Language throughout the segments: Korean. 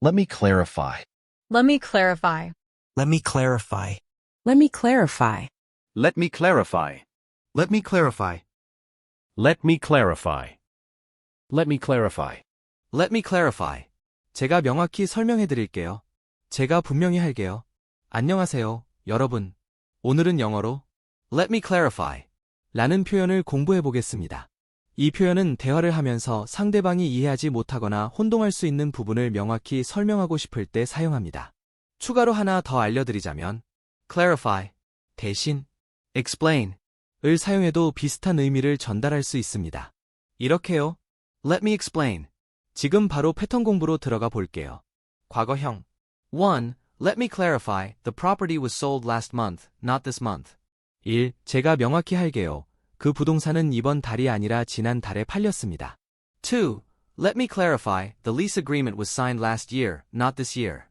Let me clarify. Let me clarify. Let me clarify. Let me clarify. Let me clarify. Let me clarify. Let me clarify. Let me clarify. Let me clarify. 제가 명확히 설명해 드릴게요. 제가 분명히 할게요. 안녕하세요, 여러분. 오늘은 영어로 Let me clarify 라는 표현을 공부해 보겠습니다. 이 표현은 대화를 하면서 상대방이 이해하지 못하거나 혼동할 수 있는 부분을 명확히 설명하고 싶을 때 사용합니다. 추가로 하나 더 알려드리자면 clarify 대신 explain 을 사용해도 비슷한 의미를 전달할 수 있습니다. 이렇게요. Let me explain. 지금 바로 패턴 공부로 들어가 볼게요. 과거형 1. Let me clarify. The property was sold last month, not this month. 1. 제가 명확히 할게요. 그 부동산은 이번 달이 아니라 지난 달에 팔렸습니다. 2. Let me clarify. The lease agreement was signed last year, not this year.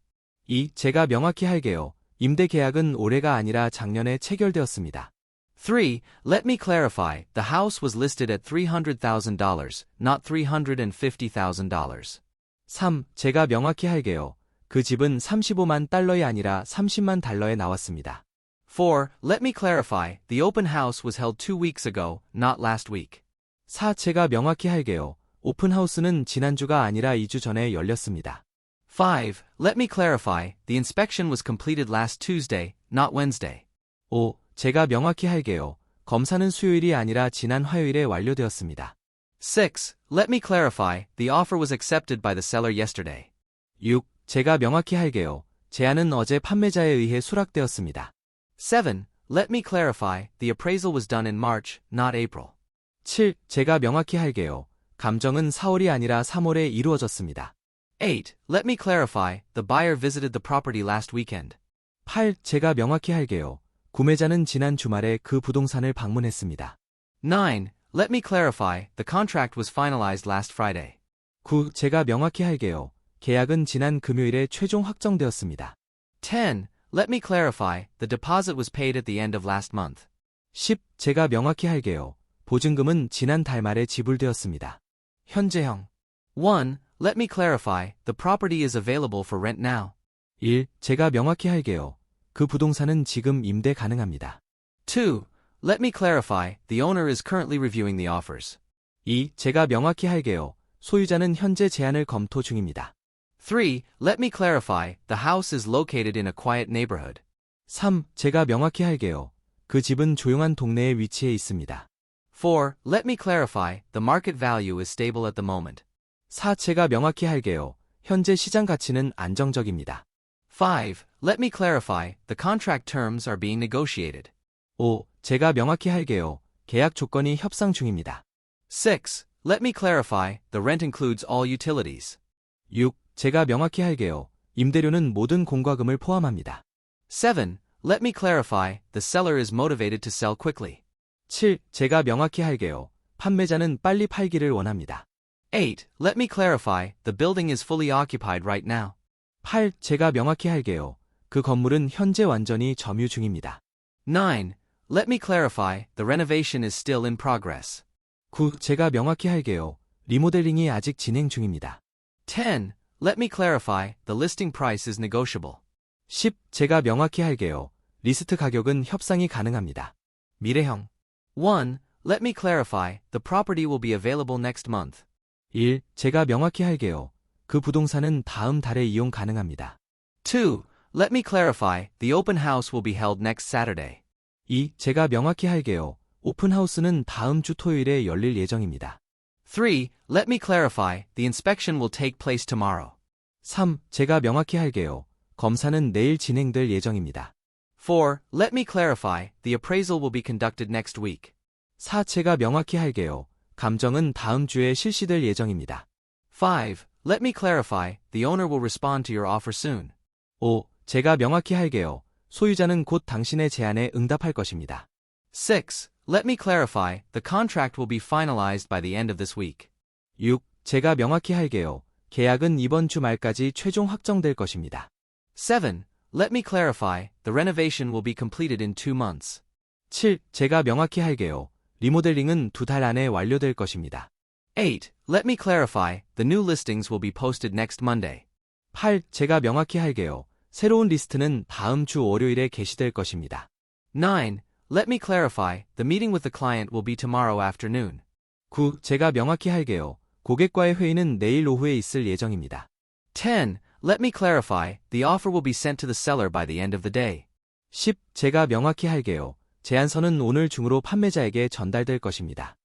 2. 제가 명확히 할게요. 임대 계약은 올해가 아니라 작년에 체결되었습니다. 3. Let me clarify. The house was listed at $300,000, not $350,000. 3. 제가 명확히 할게요. 그 집은 35만 달러이 아니라 30만 달러에 나왔습니다. 4. Let me clarify. The open house was held two weeks ago, not last week. 4. 제가 명확히 할게요. 오픈 하우스는 지난주가 아니라 2주 전에 열렸습니다. 5. Let me clarify. The inspection was completed last Tuesday, not Wednesday. 5. 제가 명확히 할게요. 검사는 수요일이 아니라 지난 화요일에 완료되었습니다. 6. Let me clarify. The offer was accepted by the seller yesterday. 6. 제가 명확히 할게요. 제안은 어제 판매자에 의해 수락되었습니다. 7. Let me clarify. The appraisal was done in March, not April. 7. 제가 명확히 할게요. 감정은 4월이 아니라 3월에 이루어졌습니다. 8. Let me clarify. The buyer visited the property last weekend. 8. 제가 명확히 할게요. 구매자는 지난 주말에 그 부동산을 방문했습니다. 9. Let me clarify. The contract was finalized last Friday. 9. 제가 명확히 할게요. 계약은 지난 금요일에 최종 확정되었습니다. 10. Let me clarify. The deposit was paid at the end of last month. 10. 제가 명확히 할게요. 보증금은 지난 달 말에 지불되었습니다. 현재형 1. Let me clarify. The property is available for rent now. 1. 제가 명확히 할게요. 그 부동산은 지금 임대 가능합니다. 2. Let me clarify. The owner is currently reviewing the offers. 2. 제가 명확히 할게요. 소유자는 현재 제안을 검토 중입니다. 3. Let me clarify. The house is located in a quiet neighborhood. 3. 제가 명확히 할게요. 그 집은 조용한 동네에 위치해 있습니다. 4. Let me clarify. The market value is stable at the moment. 4. 제가 명확히 할게요. 현재 시장 가치는 안정적입니다. 5. Let me clarify. The contract terms are being negotiated. 5. 제가 명확히 할게요. 계약 조건이 협상 중입니다. 6. Let me clarify. The rent includes all utilities. 6. 제가 명확히 할게요. 임대료는 모든 공과금을 포함합니다. 7. Let me clarify. The seller is motivated to sell quickly. 7. 제가 명확히 할게요. 판매자는 빨리 팔기를 원합니다. 8. Let me clarify. The building is fully occupied right now. 8. 제가 명확히 할게요. 그 건물은 현재 완전히 점유 중입니다. 9. Let me clarify. The renovation is still in progress. 9. 제가 명확히 할게요. 리모델링이 아직 진행 중입니다. 10. Let me clarify. The listing price is negotiable. 10. 제가 명확히 할게요. 리스트 가격은 협상이 가능합니다. 미래형 1. Let me clarify. The property will be available next month. 1. 제가 명확히 할게요. 그 부동산은 다음 달에 이용 가능합니다. 2. Let me clarify. The open house will be held next Saturday. 2. 제가 명확히 할게요. 오픈하우스는 다음 주 토요일에 열릴 예정입니다. 3. Let me clarify. The inspection will take place tomorrow. 3. 제가 명확히 할게요. 검사는 내일 진행될 예정입니다. 4. Let me clarify. The appraisal will be conducted next week. 4. 제가 명확히 할게요. 감정은 다음 주에 실시될 예정입니다. 5. Let me clarify. The owner will respond to your offer soon. 5. 제가 명확히 할게요. 소유자는 곧 당신의 제안에 응답할 것입니다. 6. Let me clarify. The contract will be finalized by the end of this week. 6. 제가 명확히 할게요. 계약은 이번 주 말까지 최종 확정될 것입니다. 7. Let me clarify. The renovation will be completed in two months. 7. 제가 명확히 할게요. 리모델링은 두 달 안에 완료될 것입니다. 8. Let me clarify. The new listings will be posted next Monday. 8. 제가 명확히 할게요. 새로운 리스트는 다음 주 월요일에 게시될 것입니다. 9. Let me clarify. The meeting with the client will be tomorrow afternoon. 9. 제가 명확히 할게요. 고객과의 회의는 내일 오후에 있을 예정입니다. 10. Let me clarify. The offer will be sent to the seller by the end of the day. 10. 제가 명확히 할게요. 제안서는 오늘 중으로 판매자에게 전달될 것입니다.